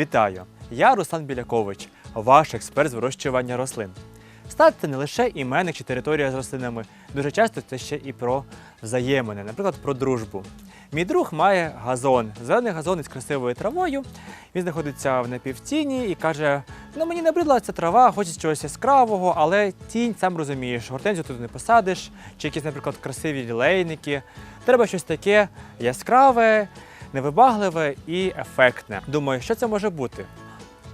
Вітаю! Я Руслан Білякович, ваш експерт з вирощування рослин. Стат це не лише іменник чи територія з рослинами. Дуже часто це ще і про взаємини, наприклад, про дружбу. Мій друг має газон, зелений газон із красивою травою. Він знаходиться в напівтіні і каже: ну мені набридла ця трава, хочеться чогось яскравого, але тінь, сам розумієш, гортензію тут не посадиш, чи якісь, наприклад, красиві лілейники. Треба щось таке яскраве, невибагливе і ефектне. Думаю, що це може бути?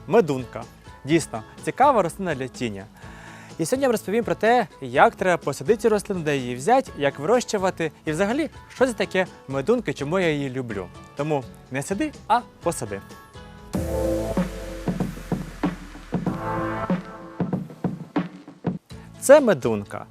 Медунка. Дійсно, цікава рослина для тіні. І сьогодні я вам розповім про те, як треба посадити цю рослину, де її взяти, як вирощувати, і взагалі, що це таке медунка, чому я її люблю. Тому не сиди, а посади. Це медунка.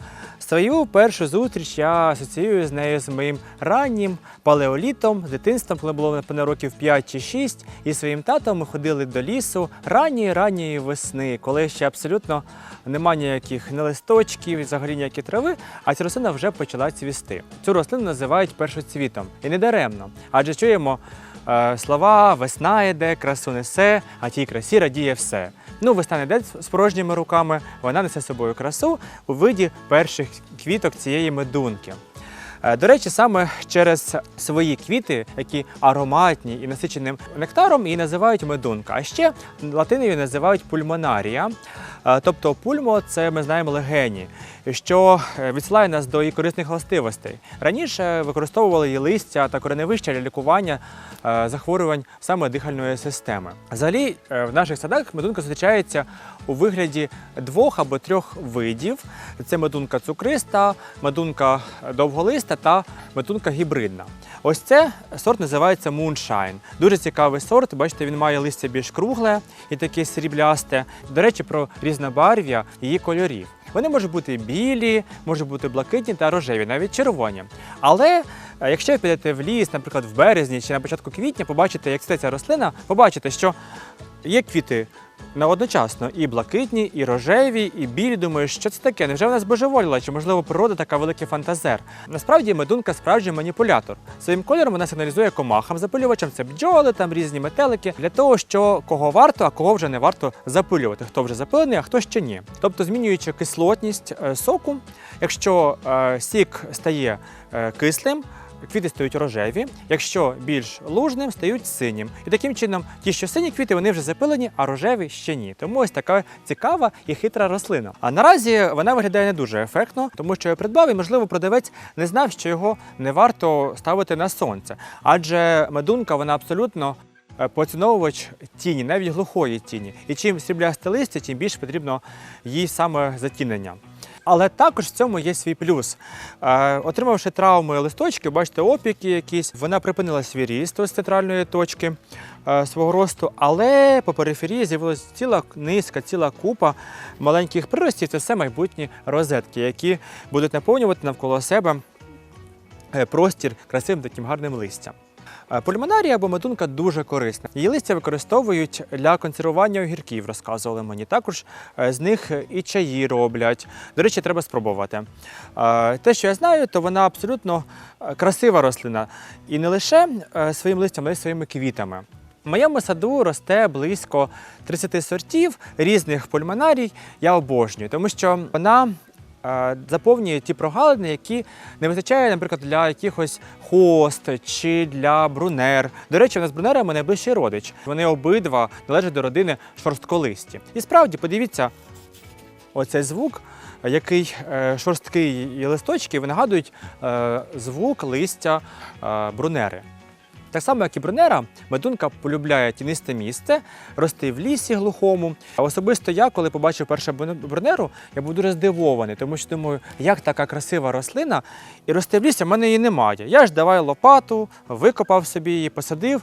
Свою першу зустріч я асоціюю з нею з моїм раннім палеолітом, з дитинством, коли було напевно, років 5 чи 6. І своїм татом ми ходили до лісу ранньої ранньої весни, коли ще абсолютно немає ніяких не листочків, взагалі ніякі трави, а ця рослина вже почала цвісти. Цю рослину називають першоцвітом. І не даремно, адже чуємо е, слова весна йде, красу несе, а тій красі радіє все. Ну, весна не з порожніми руками, вона несе з собою красу у виді перших квіток цієї медунки. Е, До речі, саме через свої квіти, які ароматні і насиченим нектаром, її називають медунка. А ще латиною називають пульмонарія. Тобто пульмо це ми знаємо легені, що е, відсилає нас до її корисних властивостей. Раніше використовували її листя та кореневища для лікування е, захворювань саме дихальної системи. Взагалі, е, в наших садах медунка зустрічається у вигляді двох або трьох видів: це медунка цукриста, медунка довголиста та медунка гібридна. Ось це сорт називається Moonshine. Дуже цікавий сорт. Бачите, він має листя більш кругле і таке сріблясте. До речі, про різнобарв'я її кольорів. Вони можуть бути білі, можуть бути блакитні та рожеві, навіть червоні. Але е, якщо ви підете в ліс, наприклад, в березні чи на початку квітня, побачите, як цвіте ця рослина, побачите, що є квіти на одночасно і блакитні, і рожеві, і білі. Думаю, що це таке? Невже вона збожеволіла? Чи можливо природа така великий фантазер? Насправді медунка справжній маніпулятор. Своїм кольором вона сигналізує комахам, запилювачам, це бджоли, там різні метелики, для того, що кого варто, а кого вже не варто запилювати. Хто вже запилений, а хто ще ні. Тобто, змінюючи кислотність е, соку, якщо е, сік стає е, кислим. Квіти стають рожеві, якщо більш лужним, стають синім. І таким чином, ті, що сині квіти, вони вже запилені, а рожеві ще ні. Тому ось така цікава і хитра рослина. А наразі вона виглядає не дуже ефектно, тому що я придбав, і можливо продавець не знав, що його не варто ставити на сонце. Адже медунка вона абсолютно. е, Поціновувач тіні, навіть глухої тіні. І чим сріблясте листя, тим більше потрібно їй саме затінення. Але також в цьому є свій плюс. Е, отримавши травми листочки, бачите, опіки якісь, вона припинила свій ріст з центральної точки е, свого росту, але по периферії з'явилася ціла низка, ціла купа маленьких приростів. Це все майбутні розетки, які будуть наповнювати навколо себе е, простір красивим таким гарним листям. Е, Пульмонарія або медунка дуже корисна. Її листя використовують для консервування огірків, розказували мені. Також е, з них і чаї роблять. До речі, треба спробувати. Е, Те, що я знаю, то вона абсолютно красива рослина. І не лише своїм листям, але й своїми квітами. В моєму саду росте близько 30 сортів різних пульмонарій. Я обожнюю, тому що вона заповнює ті прогалини, які не вистачає, наприклад, для якихось хост чи для брунер. До речі, у нас з брунерами найближчий родич. Вони обидва належать до родини шорстколисті. І справді, подивіться, оцей звук, який е, шорсткий листочки, нагадують е, звук листя е, брунери. Так само, як і брунера, медунка полюбляє тінисте місце, рости в лісі глухому. Особисто я, коли побачив першу брунеру, я був дуже здивований, тому що думаю, як така красива рослина і росте в лісі, в мене її немає. Я ж давай лопату, викопав собі її, посадив,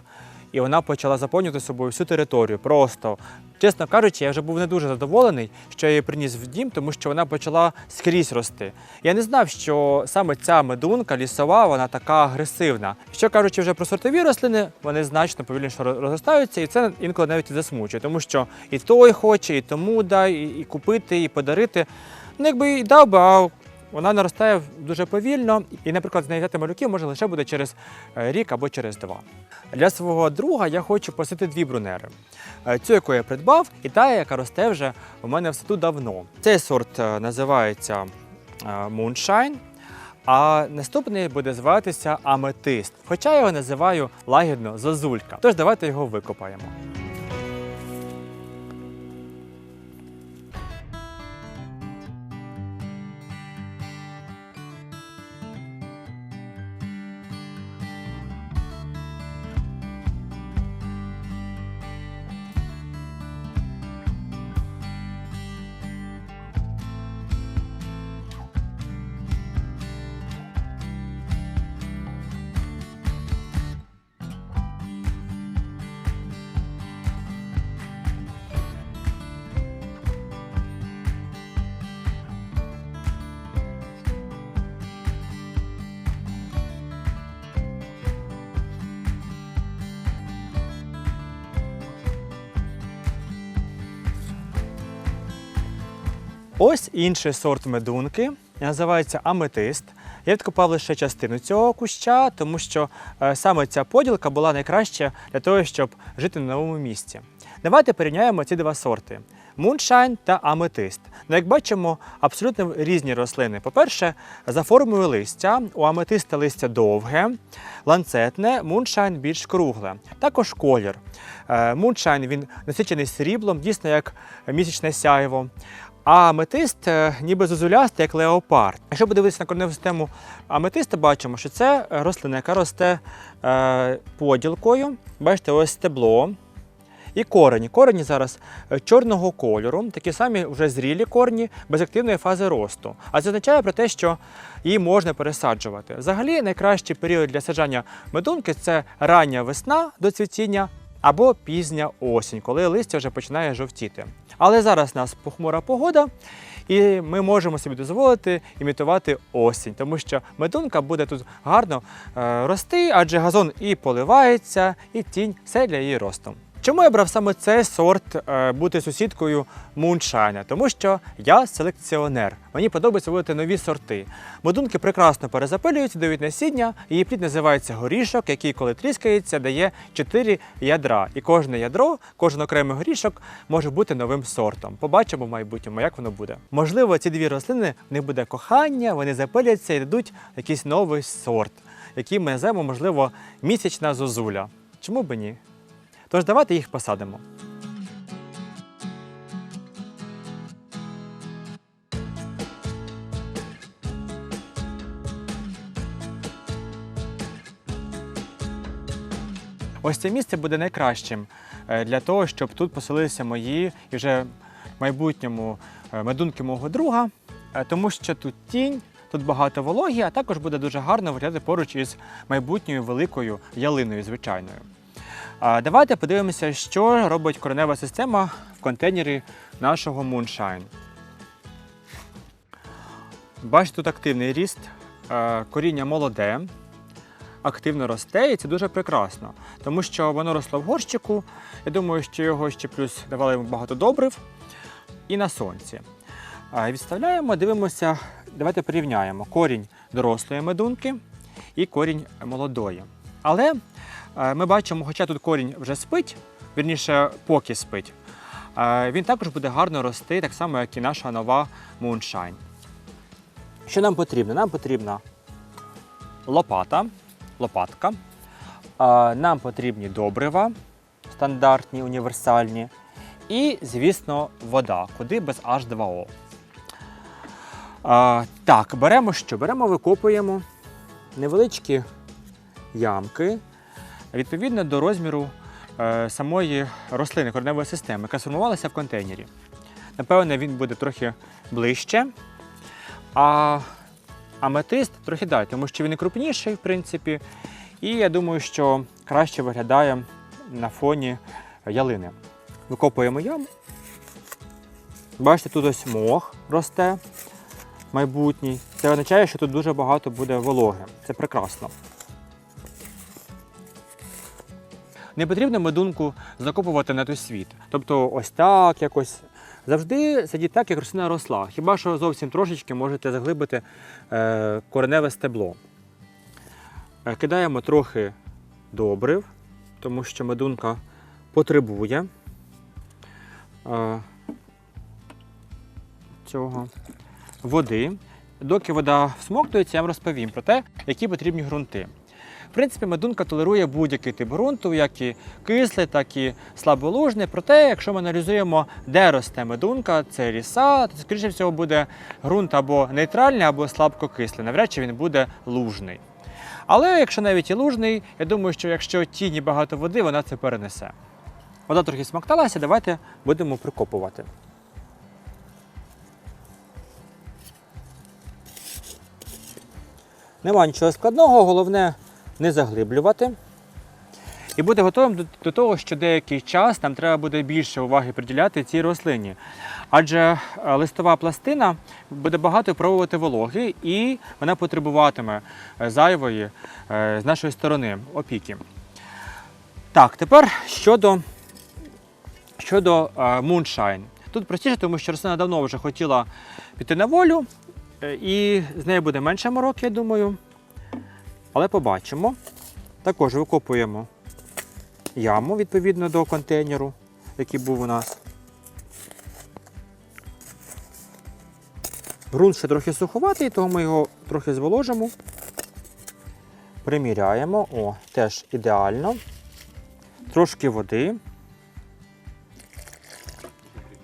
і вона почала заповнювати собою всю територію. Просто, чесно кажучи, я вже був не дуже задоволений, що я її приніс в дім, тому що вона почала скрізь рости. Я не знав, що саме ця медунка лісова, вона така агресивна. Що кажучи вже про сортові рослини, вони значно повільніше розростаються, і це інколи навіть і засмучує, тому що і той хоче, і тому дай, і, купити, і подарити. Ну, якби і дав би, а вона наростає дуже повільно, і, наприклад, знайти малюків може лише буде через е, рік або через два. Для свого друга я хочу посити дві брунери. Е, Цю, яку я придбав, і та, яка росте вже у мене в саду давно. Цей сорт е, називається Moonshine, а наступний буде зватися Аметист. Хоча я його називаю лагідно Зозулька. Тож давайте його викопаємо. Ось інший сорт медунки, називається аметист. Я відкопав лише частину цього куща, тому що е, саме ця поділка була найкраща для того, щоб жити на новому місці. Давайте порівняємо ці два сорти: муншайн та аметист. Ну, як бачимо, абсолютно різні рослини. По-перше, за формою листя у аметиста листя довге, ланцетне, муншайн більш кругле. Також колір. Е, Муншайн він насичений сріблом, дійсно як місячне сяйво. А аметист е, ніби зозулястий, як леопард. Якщо подивитися на кореневу систему аметиста, бачимо, що це рослина, яка росте е, поділкою. Бачите, ось стебло. І корені. Корені зараз е, чорного кольору, такі самі вже зрілі корені без активної фази росту. А це означає про те, що її можна пересаджувати. Взагалі, найкращий період для саджання медунки це рання весна до цвітіння або пізня осінь, коли листя вже починає жовтіти. Але зараз у нас похмура погода, і ми можемо собі дозволити імітувати осінь, тому що медунка буде тут гарно е, рости, адже газон і поливається, і тінь все для її росту. Чому я брав саме цей сорт е, бути сусідкою муншайна? Тому що я селекціонер. Мені подобається вводити нові сорти. Медунки прекрасно перезапилюються, дають насіння. Її плід називається горішок, який, коли тріскається, дає 4 ядра. І кожне ядро, кожен окремий горішок може бути новим сортом. Побачимо в майбутньому, як воно буде. Можливо, ці дві рослини в них буде кохання, вони запиляться і дадуть якийсь новий сорт, який ми назвемо, можливо, місячна зозуля. Чому б ні? Тож давайте їх посадимо. Ось це місце буде найкращим е, для того, щоб тут поселилися мої і вже майбутньому е, медунки мого друга, е, тому що тут тінь, тут багато вологі, а також буде дуже гарно виглядати поруч із майбутньою великою ялиною звичайною. Давайте подивимося, що робить коренева система в контейнері нашого Moonshine. Бачите, тут активний ріст, е, коріння молоде, активно росте, і це дуже прекрасно, тому що воно росло в горщику. Я думаю, що його ще плюс давали йому багато добрив і на сонці. Відставляємо, дивимося, давайте порівняємо корінь дорослої медунки і корінь молодої. Але ми бачимо, хоча тут корінь вже спить, вірніше, поки спить, е, він також буде гарно рости, так само, як і наша нова Moonshine. Що нам потрібно? Нам потрібна лопата, лопатка. Е, Нам потрібні добрива, стандартні, універсальні. І, звісно, вода, куди без H2O. А, так, беремо що? Беремо, викопуємо невеличкі ямки відповідно до розміру е, самої рослини кореневої системи, яка сформувалася в контейнері. Напевне, він буде трохи ближче, а аметист трохи далі, тому що він і крупніший, в принципі, і я думаю, що краще виглядає на фоні ялини. Викопуємо яму. Бачите, тут ось мох росте майбутній. Це означає, що тут дуже багато буде вологи. Це прекрасно. Не потрібно медунку закопувати на той світ. Тобто ось так якось Завжди садіть так, як рослина росла. Хіба що зовсім трошечки можете заглибити е, кореневе стебло. Е, Кидаємо трохи добрив, тому що медунка потребує е, цього води. Доки вода всмоктується, я вам розповім про те, які потрібні ґрунти. В принципі, медунка толерує будь-який тип ґрунту, як і кислий, так і слаболужний. Проте, якщо ми аналізуємо, де росте медунка, це ліса, то, скоріше всього, буде ґрунт або нейтральний, або слабкокислий. Навряд чи він буде лужний. Але якщо навіть і лужний, я думаю, що якщо тіні багато води, вона це перенесе. Вода трохи смокталася, давайте будемо прикопувати. Нема нічого складного, головне не заглиблювати. І бути готовим до, того, що деякий час нам треба буде більше уваги приділяти цій рослині. Адже е, листова пластина буде багато пробувати вологи, і вона потребуватиме е, зайвої е, з нашої сторони опіки. Так, тепер щодо, щодо Moonshine. Тут простіше, тому що рослина давно вже хотіла піти на волю, і з нею буде менше морок, я думаю. Але побачимо. Також викопуємо яму відповідно до контейнеру, який був у нас. Грунт ще трохи суховатий, тому ми його трохи зволожимо. Приміряємо. О, теж ідеально. Трошки води.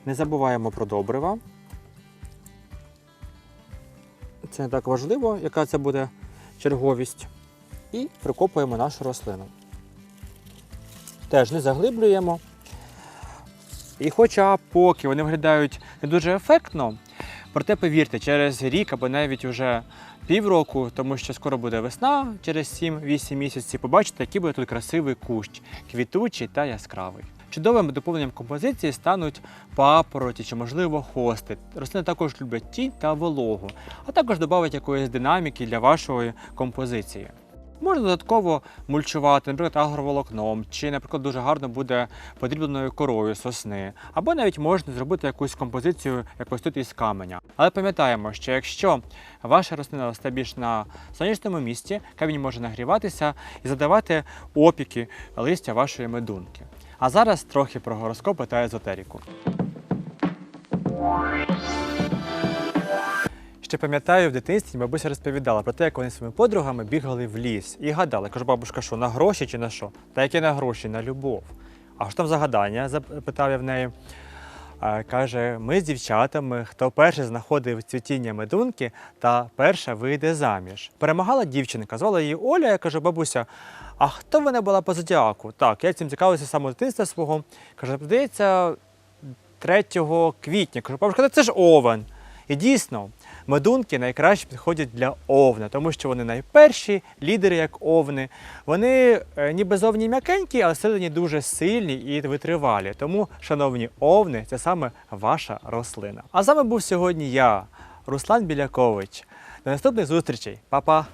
Не забуваємо про добрива. Це не так важливо, яка це буде черговість. І прикопуємо нашу рослину. Теж не заглиблюємо. І хоча поки вони виглядають не дуже ефектно, проте повірте, через рік або навіть уже півроку, тому що скоро буде весна, через 7-8 місяців, побачите, який буде тут красивий кущ, квітучий та яскравий. Чудовим доповненням композиції стануть папороті чи, можливо, хости. Рослини також люблять тінь та вологу, а також додавить якоїсь динаміки для вашої композиції. Можна додатково мульчувати, наприклад, агроволокном, чи, наприклад, дуже гарно буде подрібленою корою сосни, або навіть можна зробити якусь композицію якось тут із каменя. Але пам'ятаємо, що якщо ваша рослина росте більш на сонячному місці, камінь може нагріватися і задавати опіки листя вашої медунки. А зараз трохи про гороскопи та езотерику. Ще пам'ятаю, в дитинстві бабуся розповідала про те, як вони зі своїми подругами бігали в ліс і гадали, кажу, бабушка, що на гроші чи на що? Та яке на гроші, на любов. А що там за гадання? запитав я в неї. Каже, ми з дівчатами, хто перший знаходив цвітіння медунки та перша вийде заміж. Перемагала дівчинка, звала її Оля. Я кажу, бабуся, а хто вона була по зодіаку? Так, я цим цікавився самого дитинства свого. Каже, здається, 3 квітня. Кажу, бабушка, це ж овен. І дійсно, медунки найкраще підходять для овна, тому що вони найперші, лідери як овни. Вони е, ніби зовні м'якенькі, але всередині дуже сильні і витривалі. Тому, шановні овни, це саме ваша рослина. А вами був сьогодні я, Руслан Білякович. До наступних зустрічей, Па-па!